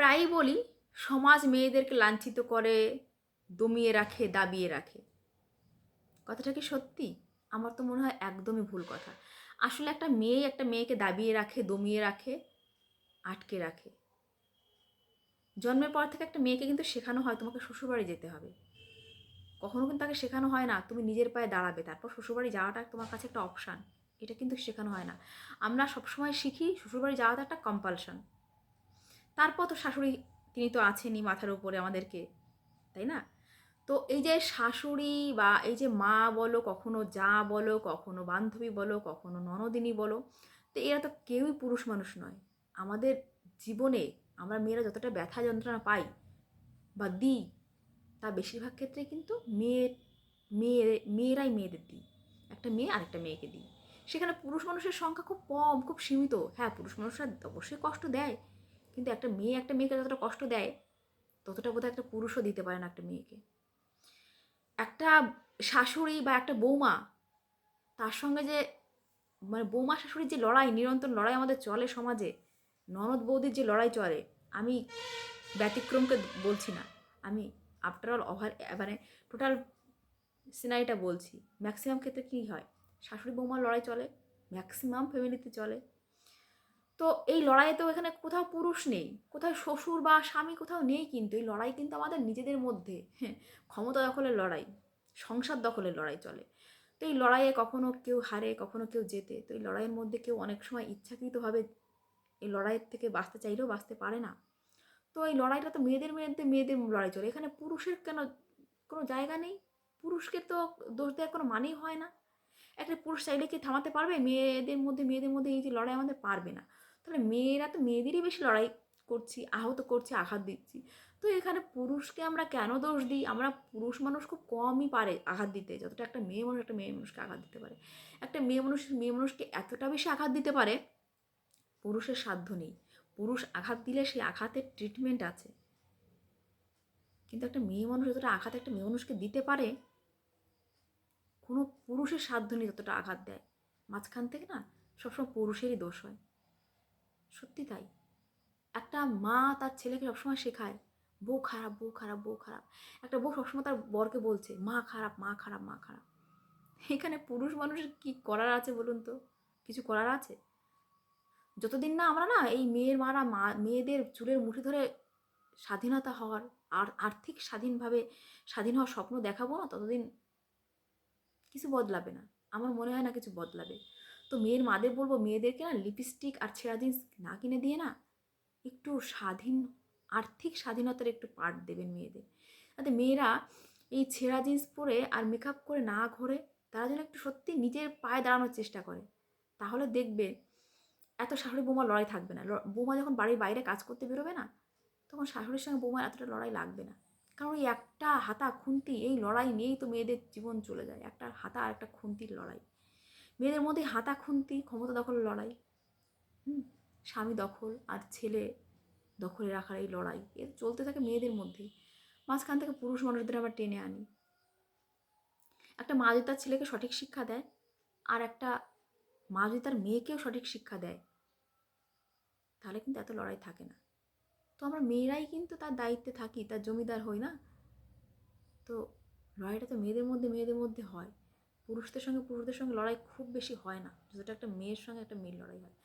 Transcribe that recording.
প্রায়ই বলি, সমাজ মেয়েদেরকে লাঞ্ছিত করে, দমিয়ে রাখে, দাবিয়ে রাখে। কথাটা কি সত্যি? আমার তো মনে হয় একদমই ভুল কথা। আসলে একটা মেয়ে একটা মেয়েকে দাবিয়ে রাখে, দমিয়ে রাখে, আটকে রাখে। জন্মের পর থেকে একটা মেয়েকে কিন্তু শেখানো হয়, তোমাকে শ্বশুরবাড়ি যেতে হবে। কখনো কিন্তু তাকে শেখানো হয় না, তুমি নিজের পায়ে দাঁড়াবে। তারপর শ্বশুরবাড়ি যাওয়াটা তোমার কাছে একটা অপশান এটা কিন্তু শেখানো হয় না। আমরা সবসময় শিখি, শ্বশুরবাড়ি যাওয়াটা একটা কম্পালশন তারপর তো শাশুড়ি, তিনি তো আছেনই মাথার উপরে আমাদেরকে, তাই না? তো এই যে শাশুড়ি বা এই যে মা বলো, কখনো যা বলো, কখনো বান্ধবী বলো, কখনো ননদিনী বলো, তো এরা তো কেউই পুরুষ মানুষ নয়। আমাদের জীবনে আমরা মেয়েরা যতটা ব্যথা যন্ত্রণা পাই বা দিই, তা বেশিরভাগ ক্ষেত্রে কিন্তু মেয়ে মেয়ে, মেয়েরাই মেয়েদের দিই। একটা মেয়ে আরেকটা মেয়েকে দিই। সেখানে পুরুষ মানুষের সংখ্যা খুব কম, খুব সীমিত। হ্যাঁ পুরুষ মানুষরা অবশ্যই কষ্ট দেয় কিন্তু একটা মেয়ে একটা মেয়েকে যতটা কষ্ট দেয়, ততটা বোধহয় একটা পুরুষও দিতে পারে না একটা মেয়েকে। একটা শাশুড়ি বা একটা বৌমা, তার সঙ্গে যে মানে বৌমা শাশুড়ির যে লড়াই, নিরন্তর লড়াই আমাদের চলে সমাজে, ননদ বৌদির যে লড়াই চলে, আমি ব্যতিক্রমকে বলছি না। আমি আফটার অল ওভার মানে টোটাল সিনারিটা বলছি। ম্যাক্সিমাম ক্ষেত্রে কী হয়? শাশুড়ি বৌমার লড়াই চলে ম্যাক্সিমাম ফ্যামিলিতে চলে। তো এই লড়াইয়ে তো এখানে কোথাও পুরুষ নেই, কোথাও শ্বশুর বা স্বামী কোথাও নেই কিন্তু এই লড়াই কিন্তু আমাদের নিজেদের মধ্যে হ্যাঁ ক্ষমতা দখলের লড়াই, সংসার দখলের লড়াই চলে। তো এই লড়াইয়ে কখনো কেউ হারে, কখনো কেউ জেতে, তো এই লড়াইয়ের মধ্যে কেউ অনেক সময় ইচ্ছাকৃতভাবে এই লড়াইয়ের থেকে বাঁচতে চাইলেও বাঁচতে পারে না। তো এই লড়াইটা তো মেয়েদের মেয়েদের মেয়েদের লড়াই চলে। এখানে পুরুষের কেন, কোনো জায়গা নেই? পুরুষকে তো দোষ দেওয়ার কোনো মানেই হয় না। একটা পুরুষ চাইলে কি থামাতে পারবে? মেয়েদের মধ্যে মেয়েদের মধ্যে এই যে লড়াই আমাদের পারবে না। তাহলে মেয়েরা তো মেয়েদেরই বেশি লড়াই করছি, আহত করছি, আঘাত দিচ্ছি। তো এখানে পুরুষকে আমরা কেন দোষ দিই? আমরা পুরুষ মানুষ খুব কমই পারে আঘাত দিতে, যতটা একটা মেয়ে মানুষ, একটা মেয়ে মানুষকে আঘাত দিতে পারে। একটা মেয়ে মানুষ, মেয়ে মানুষকে এতটা বেশি আঘাত দিতে পারে, পুরুষের সাধ্য নেই। পুরুষ আঘাত দিলে সেই আঘাতের ট্রিটমেন্ট আছে। কিন্তু একটা মেয়ে মানুষ যতটা আঘাত একটা মেয়ে মানুষকে দিতে পারে, কোনো পুরুষের সাধ্য নেই যতটা আঘাত দেয়। মাঝখান থেকে না সবসময় পুরুষেরই দোষ হয়। সত্যি তাই। একটা মা তার ছেলেকে সবসময় শেখায়, বউ খারাপ বউ খারাপ বউ খারাপ। একটা বউ সবসময় তার বরকে বলছে, মা খারাপ মা খারাপ মা খারাপ। এখানে পুরুষ মানুষের কি করার আছে বলুন তো? কিছু করার আছে? যতদিন না আমরা না এই মেয়ের মারা মা, মেয়েদের চুলের মুঠি ধরে স্বাধীনতা হওয়ার আর আর্থিক স্বাধীনভাবে স্বাধীন হওয়ার স্বপ্ন দেখাবো না, ততদিন কিছু বদলাবে না। আমার মনে হয় না কিছু বদলাবে। তো মেয়ের মাদের বলব, মেয়েদেরকে না লিপস্টিক আর ছেঁড়া জিন্স না কিনে দিয়ে না একটু স্বাধীন, আর্থিক স্বাধীনতার একটু পার্ট দেবেন মেয়েদের। তাতে মেয়েরা এই ছেঁড়া জিন্স পরে আর মেকআপ করে না ঘোরে, তারা যেন একটু সত্যি নিজের পায়ে দাঁড়ানোর চেষ্টা করে। তাহলে দেখবে এত শাশুড়ি বৌমা লড়াই থাকবে না। বৌমা যখন বাড়ির বাইরে কাজ করতে বেরোবে না, তখন শাশুড়ির সঙ্গে বৌমার এতটা লড়াই লাগবে না। কারণ এই একটা হাতা খুন্তি, এই লড়াই নিয়েই তো মেয়েদের জীবন চলে যায়। একটা হাতা আর একটা খুন্তির লড়াই। মেয়েদের মধ্যে হাতা খুন্তি, ক্ষমতা দখল লড়াই। হুম, স্বামী দখল আর ছেলে দখলে রাখার এই লড়াই, এ চলতে থাকে মেয়েদের মধ্যেই। মাঝখান থেকে পুরুষ মানুষদের আবার টেনে আনি। একটা মা যদি তার ছেলেকে সঠিক শিক্ষা দেয়, আর একটা মা যদি তার মেয়েকেও সঠিক শিক্ষা দেয়, তাহলে কিন্তু এত লড়াই থাকে না। তো আমরা মেয়েরাই কিন্তু তার দায়িত্বে থাকি, তার জমিদার হই না? তো লড়াইটা তো মেয়েদের মধ্যে মেয়েদের মধ্যে হয়। পুরুষদের সঙ্গে পুরুষদের সঙ্গে লড়াই খুব বেশি হয় না। যেটা একটা মেয়ের সঙ্গে একটা মেয়ের লড়াই হয়।